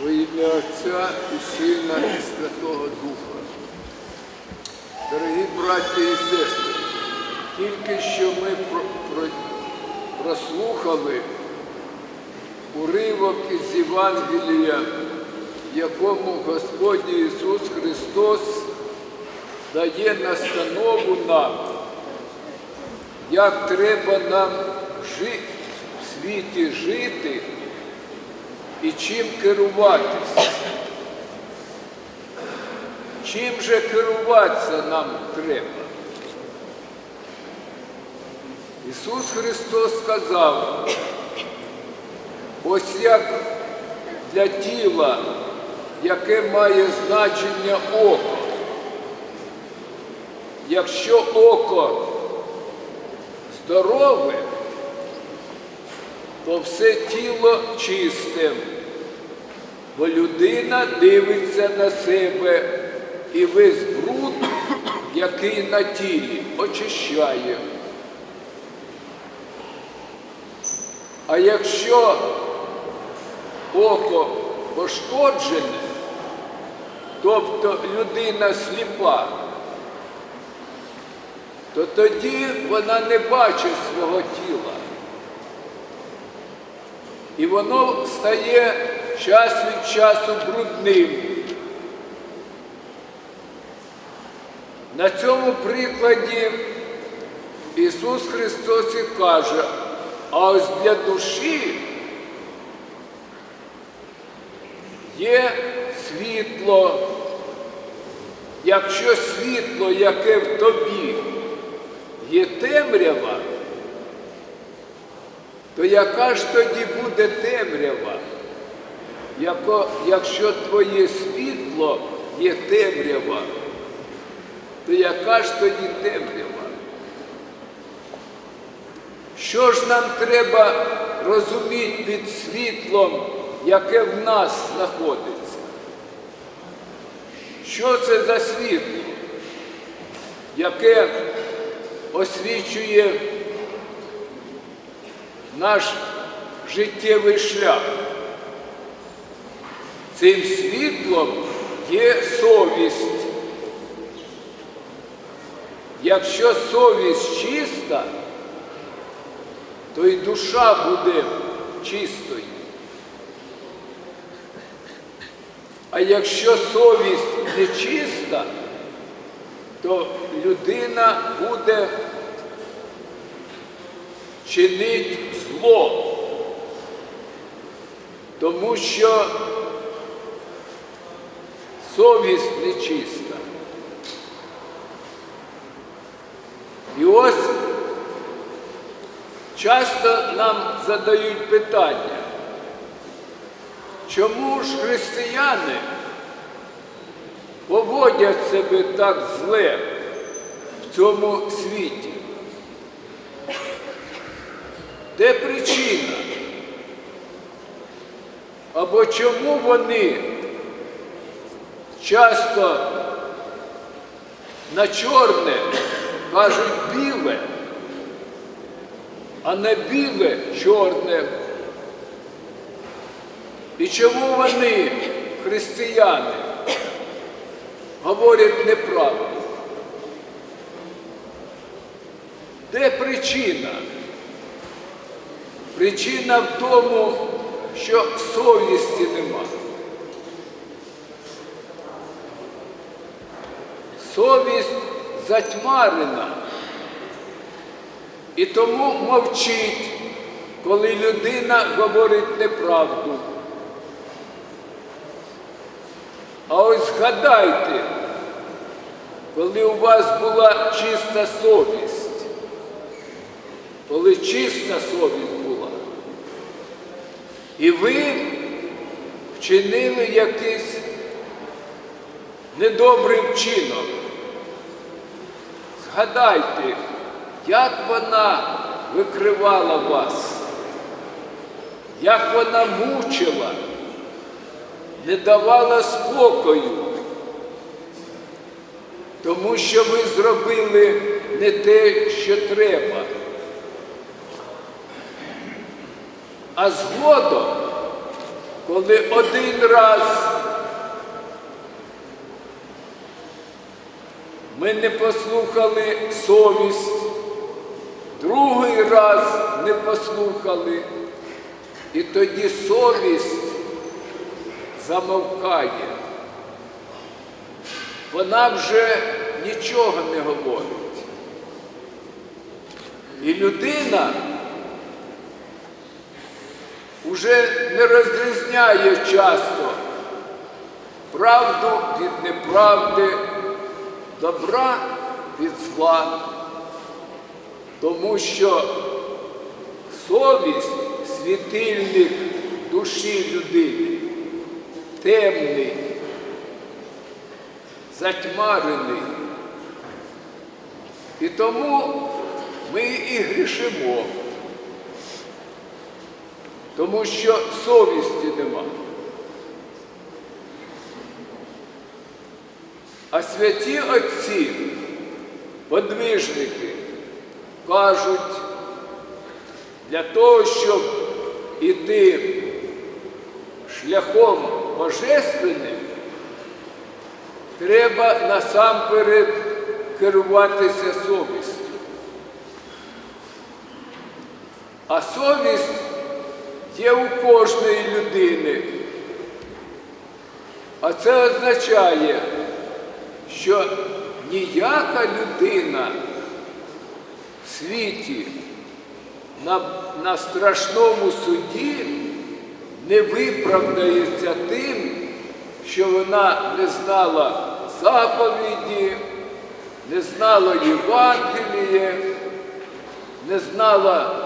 Во ім'я Отця і Сина, і Святого Духа. Дорогі браті і сестри, тільки що ми про- про- прослухали уривок із Євангелія, якому Господь Ісус Христос дає настанову нам, як треба нам в світі жити і чим керуватися. Чим же керуватися нам треба? Ісус Христос сказав, ось як для тіла, яке має значення око. Якщо око здорове, то все тіло чисте, бо людина дивиться на себе і весь бруд, який на тілі, очищає. А якщо око пошкоджене, тобто людина сліпа, то тоді вона не бачить свого тіла. І воно стає час від часу брудним. На цьому прикладі Ісус Христос і каже, а ось для душі є світло, якщо світло, яке в тобі є темрява, то яка ж тоді буде темрява, якщо твоє світло є темрява, то яка ж тоді темрява? Що ж нам треба розуміти під світлом, яке в нас знаходиться? Що це за світло, яке освічує наш життєвий шлях? Цим світлом є совість. Якщо совість чиста, то й душа буде чистою. А якщо совість не чиста, то людина буде чинити зло, тому що совість нечиста. І ось часто нам задають питання, чому ж християни поводять себе так зле в цьому світі? Де причина? Або чому вони часто на чорне кажуть біле, а не біле чорне. І чому вони, християни, говорять неправду? Де причина? Причина в тому, що совісті немає. Совість затьмарена і тому мовчить, коли людина говорить неправду. А ось згадайте, коли у вас була чиста совість, коли чиста совість була, і ви вчинили якийсь недобрий вчинок. Згадайте, як вона викривала вас, як вона мучила, не давала спокою, тому що ви зробили не те, що треба. А згодом коли один раз ми не послухали совість, другий раз не послухали, і тоді совість замовкає. Вона вже нічого не говорить. І людина вже не розрізняє часто правду від неправди, добра від зла, тому що совість світильник душі людини, темний, затьмарений. І тому ми і грішимо, тому що совісті нема. А святі отці, подвижники, кажуть, для того, щоб іти шляхом божественним, треба насамперед керуватися совістю. А совість є у кожної людини. А це означає, що ніяка людина в світі на, на страшному суді не виправдається тим, що вона не знала заповіді, не знала Євангеліє, не знала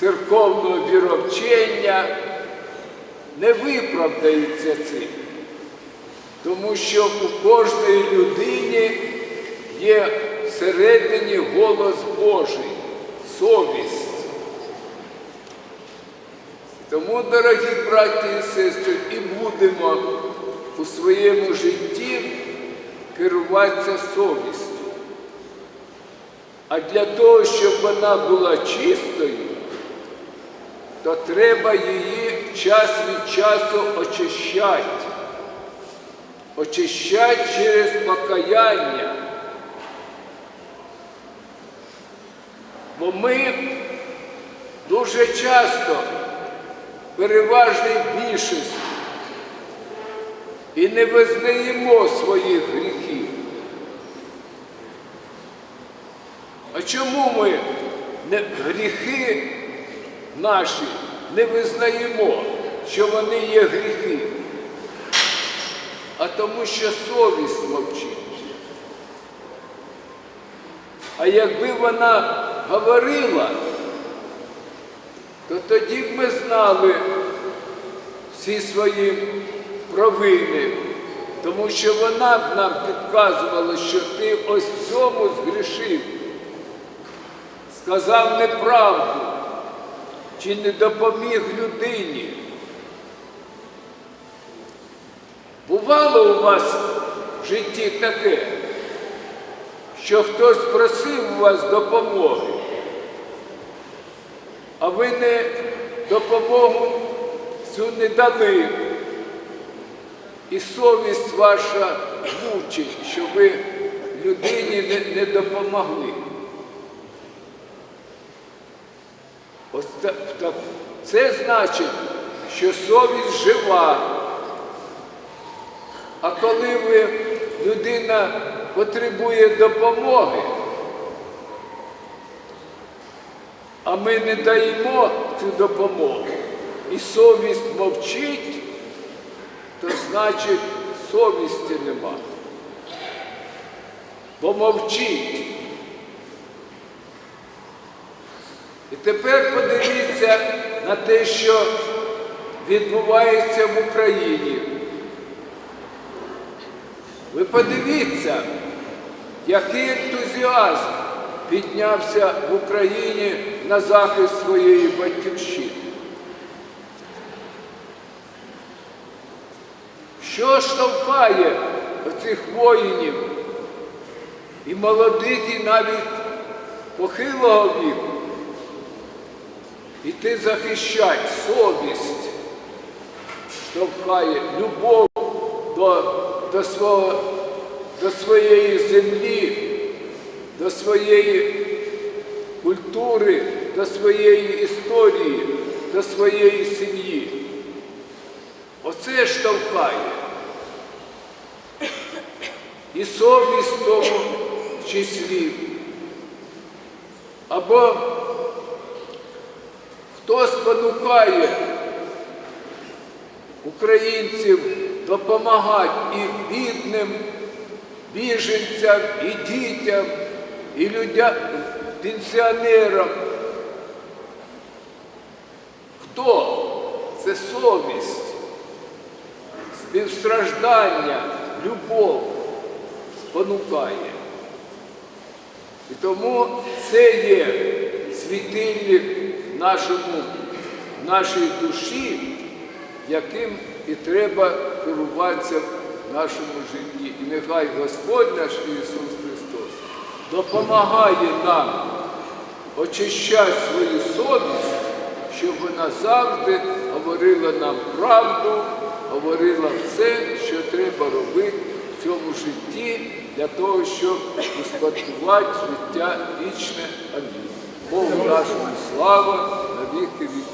церковного віровчення, не виправдається цим. Тому що у кожної людині є всередині голос Божий, совість. Тому, дорогі браті і сестри, і будемо у своєму житті керуватися совістю. А для того, щоб вона була чистою, то треба її час від часу очищати. Очищати через покаяння. Бо ми дуже часто переважній більшості і не визнаємо своїх гріхів. А чому ми не, гріхи наші не визнаємо, що вони є гріхи? А тому, що совість мовчить. А якби вона говорила, то тоді б ми знали всі свої провини, тому що вона б нам підказувала, що ти ось цьому згрішив, сказав неправду чи не допоміг людині. Бувало у вас в житті таке, що хтось просив у вас допомоги, а ви не допомогу цю не дали. І совість ваша мучить, що ви людині не, не допомогли. Ось та- та- це значить, що совість жива. А коли ви, людина потребує допомоги, а ми не даємо цю допомогу, і совість мовчить, то значить совісті нема. Бо мовчить. І тепер подивіться на те, що відбувається в Україні. Ви подивіться, який ентузіазм піднявся в Україні на захист своєї батьківщини. Що штовхає оцих воїнів і молодих, і навіть похилого віку? Іти захищати совість. штовхає любов до, до, свого, до своєї землі, до своєї культури, до своєї історії, до своєї сім'ї. Оце штовхає. І совість в тому числі. Або хто спонукає українців допомагати і бідним, біженцям, і дітям, і людям, пенсіонерам. Хто? Це совість, співстраждання, любов спонукає. І тому це є світильник нашому, нашій душі, яким і треба керуватися в нашому житті. І нехай Господь наш Ісус Христос допомагає нам очищати свою совість, щоб вона завжди говорила нам правду, говорила все, що треба робити в цьому житті для того, щоб успадкувати життя вічне. Амінь. Богу нашому слава на віки віки.